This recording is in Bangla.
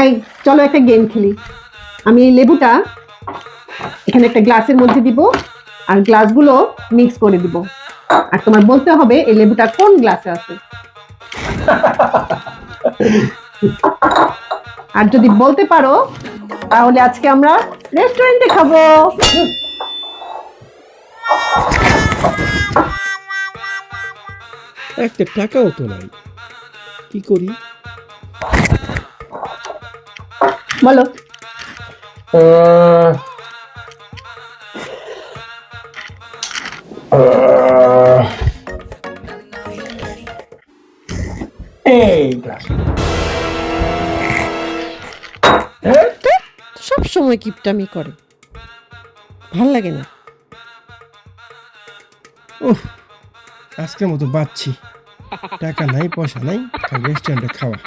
এই, চলো একটা গেম খেলি। আমি এই লেবুটা এখানে একটা গ্লাসের মধ্যে দিব, আর গ্লাসগুলো মিক্স করে দিব। আর তোমার বলতে হবে, এই লেবুটা কোন গ্লাসে আছে? আর যদি বলতে পারো, তাহলে আজকে আমরা রেস্টুরেন্টে খাব। একটা টাকাও তো নাই। কি করি? বলো। এই? সব সময় কিপটামি করে। ভালো লাগে না। ওহ আজকের মতো বাঁচছি। টাকা নাই পয়সা নাই রেস্টুরেন্টে খাওয়া।